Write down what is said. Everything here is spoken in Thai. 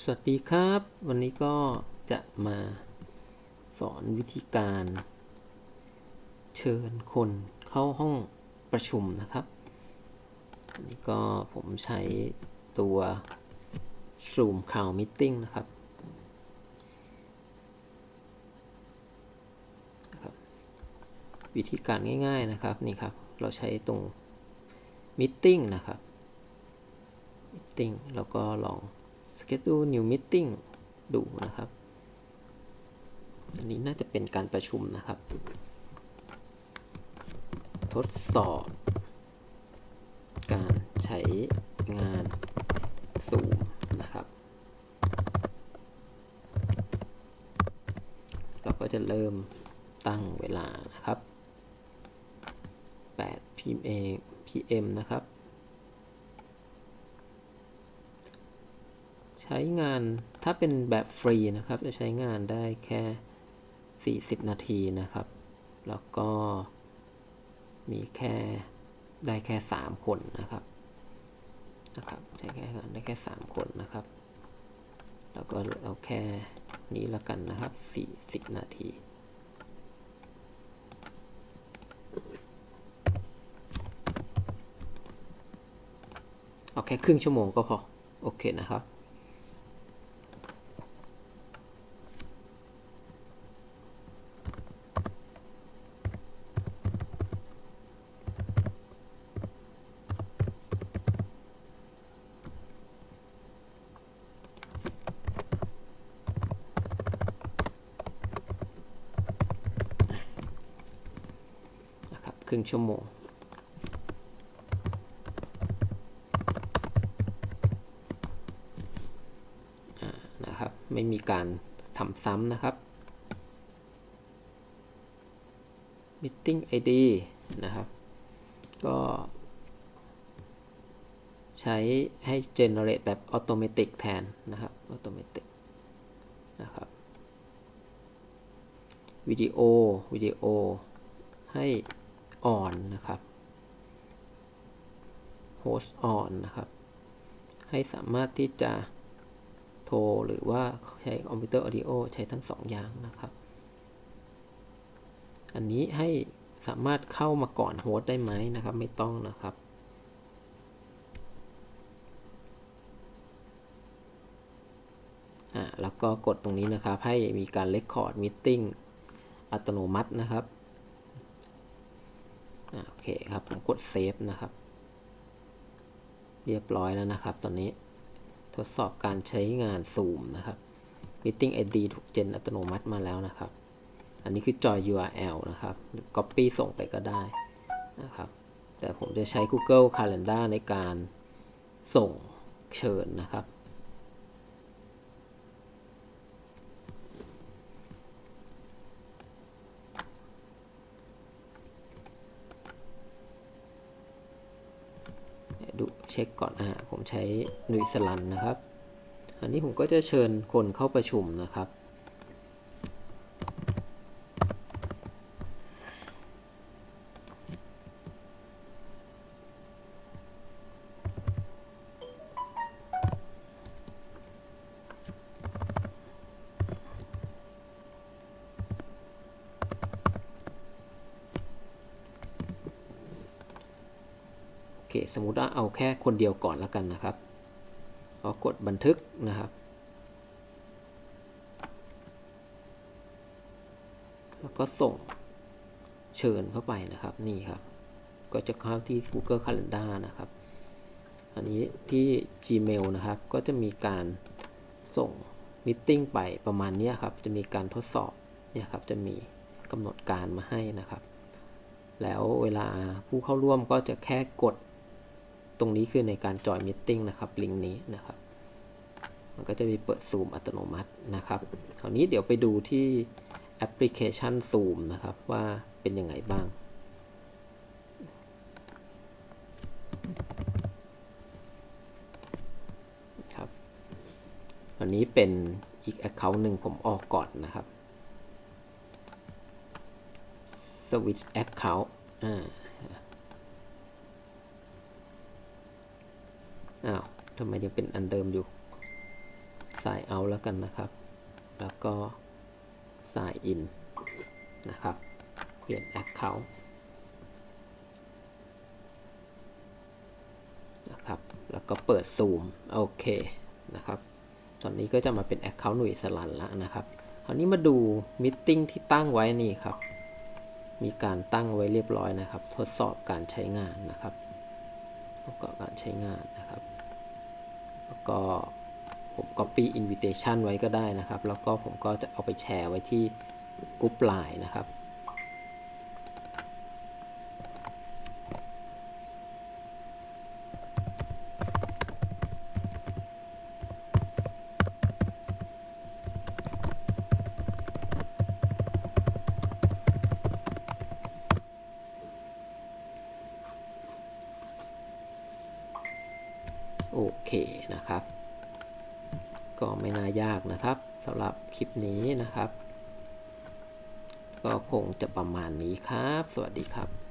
สวัสดีครับ วันนี้ก็จะมาสอนวิธีการ เชิญคนเข้าห้องประชุมนะครับนนี้ก็ผมใช้ตัว Zoom Cloud Meeting นะครับวิธีการง่าย ๆนะครับนี่ครับ เราใช้ตรง Meeting นะครับ Meeting แล้วก็ลอง schedule new meeting ดูนะครับ อันนี้น่าจะเป็นการประชุมนะครับ ทดสอบ การใช้งาน Zoom นะครับ เราก็จะเริ่มตั้งเวลานะครับ8 PM นะครับ ใช้งานถ้าเป็นแบบฟรีนะครับ จะใช้งานได้แค่ 40 นาทีนะครับ แล้วก็มีแค่ได้แค่ 3 คนนะครับนะครับใช้แค่งานได้แค่ 3 คนนะครับ แล้วก็เอาแค่นี้ล้วกันนะครับ 40 นาทีเอาแค่ครึ่งชั่วโมงก็พอ โอเคนะครับ นะ ครึ่งชั่วโมง นะครับ ไม่มีการทำซ้ำนะครับ meeting ID นะครับ ก็ใช้ให้ generate แบบ automatic แทนนะครับ automatic นะครับ วิดีโอ วิดีโอ ให้ on นะครับ host on นะครับ ให้สามารถที่จะโทรหรือว่าใช้คอมพิวเตอร์ออดิโอใช้ทั้งสองอย่างนะครับ อันนี้ให้สามารถเข้ามาก่อนโฮสได้ไหมนะครับ ไม่ต้องนะครับอ่าแล้วก็กดตรงนี้นะครับ ให้มีการ Record Meeting อัตโนมัตินะครับ โอเคครับผมกดเซฟนะครับ เรียบร้อยแล้วนะครับ ตอนนี้ทดสอบการใช้งาน Zoom นะครับ Meeting ID ถูกเจนอัตโนมัติมาแล้วนะครับ อันนี้คือจอย URL นะครับ Copy ส่งไปก็ได้นะครับ แต่ผมจะใช้ Google Calendar ในการส่งเชิญนะครับ ดู เช็คก่อนอะผมใช้นุยสลันนะครับ อันนี้ผมก็จะเชิญคนเข้าประชุมนะครับ เคสมมุติว่าเอาแค่คนเดียวก่อนแล้วกันนะครับก็กดบันทึกนะครับ แล้วก็ส่งเชิญเข้าไปนะครับนี่ครับ ก็จะเข้าที่ Google Calendar นะครับ อันนี้ที่ Gmail นะครับ ก็จะมีการส่งมิทติ้งไปประมาณนี้ครับ จะมีการทดสอบเนี่ยครับ จะมีกำหนดการมาให้นะครับ แล้วเวลาผู้เข้าร่วมก็จะแค่กด ตรงนี้คือในการจอยมิทติ้งนะครับลิงก์นี้นะครับ มันก็จะมีเปิดซูมอัตโนมัตินะครับ คราวนี้เดี๋ยวไปดูที่แอปพลิเคชัน Zoom นะครับว่าเป็นยังไงบ้างครับอันนี้เป็นอีก Account หนึ่งผมออกก่อนนะครับ Switch Account อ่า อ้าวทำไมยังเป็นอันเดิมอยู่ sign out แล้วกันนะครับ แล้วก็ sign in นะครับ เปลี่ยน account นะครับ แล้วก็เปิดซูมโอเคนะครับ ตอนนี้ก็จะมาเป็น Account หนุ่ยสลันแล้วนะครับคราวนี้มาดูมิทติ้งที่ตั้งไว้นี่ครับ มีการตั้งไว้เรียบร้อยนะครับ ทดสอบการใช้งานนะครับ ทดสอบการใช้งานนะครับ แล้วก็ผม copy invitation ไว้ก็ได้นะครับ แล้วก็ผมก็จะเอาไปแชร์ไว้ที่กลุ่มไลน์นะครับ นะครับ ก็ไม่น่ายากนะครับสำหรับคลิปนี้นะครับ ก็คงจะประมาณนี้ครับ สวัสดีครับ